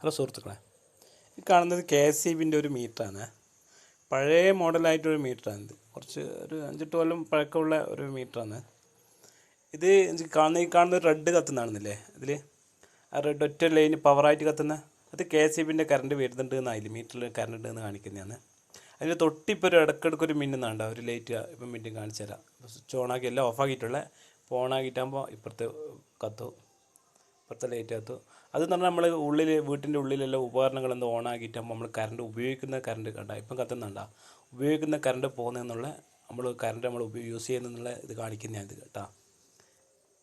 Hello സുഹൃത്തുക്കളെ ഈ കാണുന്നത് കെ എസ് സി ബിന്റെ ഒരു മീറ്ററാണ്. പഴയ മോഡലായിട്ടൊരു മീറ്ററാണിത് കുറച്ച് ഒരു അഞ്ചെട്ട് കൊല്ലം പഴക്കമുള്ള ഒരു മീറ്ററാണ്. ഇത് കാണുന്ന ഈ കാണുന്ന റെഡ് കത്തുന്നതാണെന്നില്ലേ? അതിൽ ആ റെഡ് ഒറ്റ ലൈന് പവറായിട്ട് കത്തുന്ന അത് കെ എസ് സി ബിന്റെ കറണ്ട് വരുന്നുണ്ട് എന്നായില്ല മീറ്ററിൽ കറണ്ട് ഉണ്ട് എന്ന് കാണിക്കുന്നതാണ്. അതിന്റെ തൊട്ടിപ്പോൾ ഒരു ഇടക്കിടക്ക് ഒരു മിന്നുന്നുണ്ട് ഒരു ലൈറ്റ് ഇപ്പം മിന്നും കാണിച്ചു തരാം. സ്വിച്ച് ഓണാക്കി എല്ലാം ഓഫാക്കിയിട്ടുള്ള ഇപ്പോൾ ഓണാക്കിയിട്ടാകുമ്പോൾ ഇപ്പുറത്ത് കത്തും ഇപ്പുറത്തെ ലൈറ്റകത്ത് കത്തും അതെന്ന് പറഞ്ഞാൽ നമ്മൾ ഉള്ളിൽ വീട്ടിന്റെ ഉള്ളിലെല്ലാം ഉപകരണങ്ങൾ എന്തോ ഓണാക്കിയിട്ടാകുമ്പോൾ നമ്മൾ കറണ്ട് ഉപയോഗിക്കുന്ന കറണ്ട് കണ്ട. ഇപ്പം കത്തുന്നുണ്ട? ഉപയോഗിക്കുന്ന കറണ്ട് പോകുന്നതെന്നുള്ള നമ്മൾ കറണ്ട് നമ്മൾ യൂസ് ചെയ്യുന്നുള്ള ഇത് കാണിക്കുന്നതാണ് ഇത് കേട്ടോ.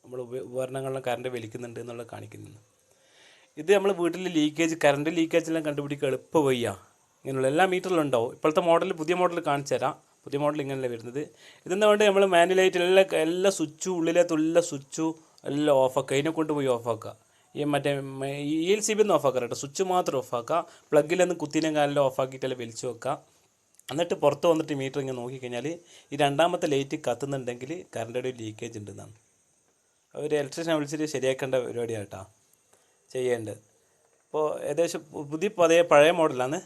നമ്മൾ ഉപ- ഉപകരണങ്ങളിലും കറണ്ട് വലിക്കുന്നുണ്ട് എന്നുള്ളത് കാണിക്കുന്നത് ഇത് നമ്മൾ വീട്ടിൽ ലീക്കേജ് കറണ്ട് ലീക്കേജ് എല്ലാം കണ്ടുപിടിക്കുക എളുപ്പ വയ്യ ഇങ്ങനെയുള്ള എല്ലാ മീറ്ററിലും ഉണ്ടാവും ഇപ്പോഴത്തെ മോഡൽ പുതിയ മോഡൽ കാണിച്ചു തരാം. പുതിയ മോഡൽ ഇങ്ങനെയല്ല വരുന്നത്. ഇതെന്താ വേണ്ടി നമ്മൾ മാനുവലായിട്ട് എല്ലാ എല്ലാ സ്വിച്ചും ഉള്ളിലെ എല്ലാ സ്വിച്ചും എല്ലാം ഓഫാക്കുക. അതിനെ കൊണ്ടുപോയി ഓഫാക്കുക. ഈ മറ്റേ ഇ എൽ സി ബി ഒന്ന് ഓഫാക്കുക കേട്ടോ. സ്വിച്ച് മാത്രം ഓഫാക്കുക. പ്ലഗിലൊന്ന് കുത്തിനെ കാലിലും ഓഫാക്കിയിട്ടല്ല വലിച്ചു വെക്കുക. എന്നിട്ട് പുറത്ത് വന്നിട്ട് മീറ്റർ ഇങ്ങനെ നോക്കിക്കഴിഞ്ഞാൽ ഈ രണ്ടാമത്തെ ലൈറ്റ് കത്തുന്നുണ്ടെങ്കിൽ കറണ്ടിന്റെ ഒരു ലീക്കേജ് ഉണ്ടെന്നാണ്. ഒരു ഇലക്ട്രീഷ്യനെ വിളിച്ചിട്ട് ശരിയാക്കേണ്ട പരിപാടിയാണ് കേട്ടോ. ചെയ്യേണ്ടത്. ഇപ്പോൾ ഏകദേശം പുതിയ പഴയ പഴയ മോഡലാണ്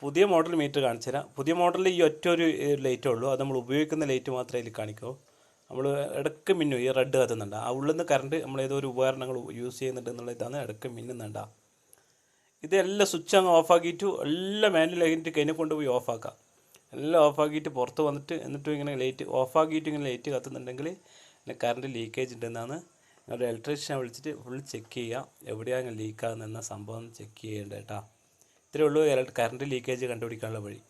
പുതിയ മോഡൽ മീറ്റർ കാണിച്ചു തരാം പുതിയ മോഡലിൽ ഈ ഒറ്റ ഒരു ലൈറ്റേ ഉള്ളൂ. അത് നമ്മൾ ഉപയോഗിക്കുന്ന ലൈറ്റ് മാത്രമേ ഇതിൽ കാണിക്കൂ. നമ്മൾ ഇടയ്ക്ക് മിന്നും ഈ റെഡ് കത്തുന്നുണ്ട്. ആ ഉള്ളിൽ നിന്ന് കറണ്ട് നമ്മൾ ഏതോ ഒരു ഉപകരണങ്ങൾ യൂസ് ചെയ്യുന്നുണ്ട് എന്നുള്ള ഇതാണ് ഇടയ്ക്ക് മിന്നുന്നുണ്ട. ഇതെല്ലാം സ്വിച്ച് അങ്ങ് ഓഫാക്കിയിട്ട് എല്ലാം മാനുവൽ അതിന്റെ കൈനെ കൊണ്ടുപോയി ഓഫാക്കാം എല്ലാം ഓഫാക്കിയിട്ട് പുറത്ത് വന്നിട്ട് എന്നിട്ടും ഇങ്ങനെ ലൈറ്റ് ഓഫാക്കിയിട്ട് ഇങ്ങനെ ലൈറ്റ് കത്തുന്നുണ്ടെങ്കിൽ പിന്നെ കറണ്ട് ലീക്കേജ് ഉണ്ടെന്നാണ് ഒരു ഇലക്ട്രീഷ്യനെ വിളിച്ചിട്ട് ഫുൾ ചെക്ക് ചെയ്യുക എവിടെയാണ് ലീക്കാകുന്ന സംഭവം ചെക്ക് ചെയ്യേണ്ടത് കേട്ടോ ഇത്രയേ ഉള്ളൂ കറണ്ട് ലീക്കേജ് കണ്ടുപിടിക്കാനുള്ള വഴി.